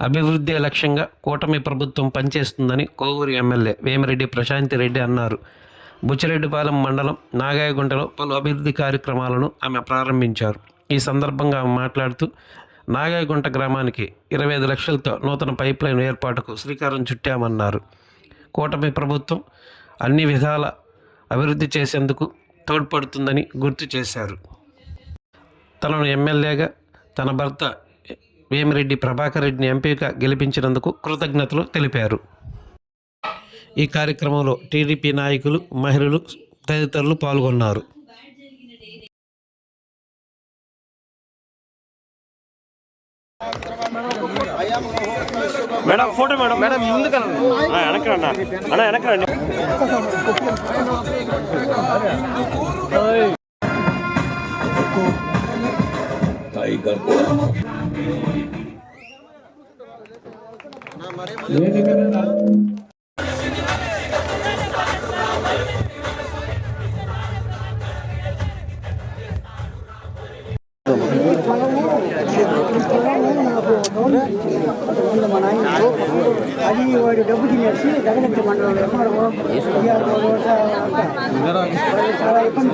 అభివృద్ధి లక్ష్యంగా కూటమి ప్రభుత్వం పనిచేస్తుందని కోవూరు ఎమ్మెల్యే వేమిరెడ్డి ప్రశాంతి రెడ్డి అన్నారు. బుచ్చిరెడ్డిపాలెం మండలం నాగాయగుంటలో పలు అభివృద్ధి కార్యక్రమాలను ఆమె ప్రారంభించారు. ఈ సందర్భంగా ఆమె మాట్లాడుతూ నాగాయగుంట గ్రామానికి ఇరవై ఐదు లక్షలతో నూతన పైప్లైన్ ఏర్పాటుకు శ్రీకారం చుట్టామన్నారు. కూటమి ప్రభుత్వం అన్ని విధాల అభివృద్ధి చేసేందుకు తోడ్పడుతుందని గుర్తు చేశారు. తనను ఎమ్మెల్యేగా తన భర్త వేమిరెడ్డి ప్రభాకర్ రెడ్డిని ఎంపీగా గెలిపించినందుకు కృతజ్ఞతలు తెలిపారు. ఈ కార్యక్రమంలో టీడీపీ నాయకులు మహిళలు తదితరులు పాల్గొన్నారు. Madam photo madam. మేడం వెనకరండి అన్న వెనకరండి టైగర్ అది వాడి డబ్బు తినేసి దగ్గర మండలంలో ఎంఆర్ఓ చాలా ఇబ్బంది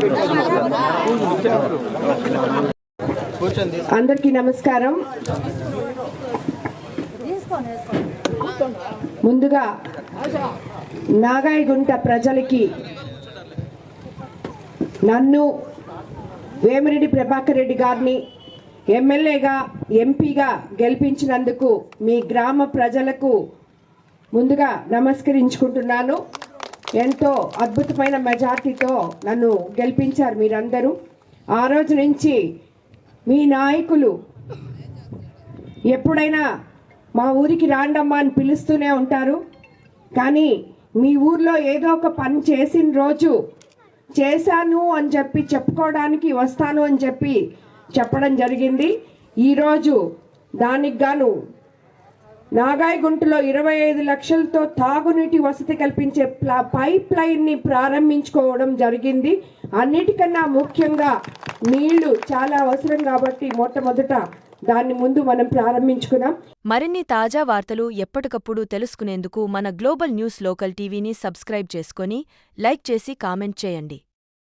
పెట్టారు అందరికీ నమస్కారం. ముందుగా నాగాయగుంట ప్రజలకి నన్ను వేమిరెడ్డి ప్రభాకర్ రెడ్డి గారిని ఎమ్మెల్యేగా ఎంపీగా గెలిపించినందుకు మీ గ్రామ ప్రజలకు ముందుగా నమస్కరించుకుంటున్నాను. ఎంతో అద్భుతమైన మెజార్టీతో నన్ను గెలిపించారు మీరందరూ. ఆ రోజు నుంచి మీ నాయకులు ఎప్పుడైనా మా ఊరికి రాండమ్మా అని పిలుస్తూనే ఉంటారు. కానీ మీ ఊర్లో ఏదో ఒక పని చేసిన రోజు చేశాను అని చెప్పి చెప్పుకోవడానికి వస్తాను అని చెప్పి చెప్పడం జరిగింది. ఈరోజు దానికి గాను నాగాయగుంటలో ఇరవై ఐదు లక్షలతో తాగునీటి వసతి కల్పించే ప్ల- పైప్ లైన్ని ప్రారంభించుకోవడం జరిగింది. అన్నిటికన్నా ముఖ్యంగా నీళ్ళు చాలా అవసరం కాబట్టి మొట్టమొదట దాన్ని ముందు మనం ప్రారంభించుకున్నాం. మరిన్ని తాజా వార్తలు ఎప్పటికప్పుడు తెలుసుకునేందుకు మన గ్లోబల్ న్యూస్ లోకల్ టీవీని సబ్స్క్రైబ్ చేసుకొని లైక్ చేసి కామెంట్ చేయండి.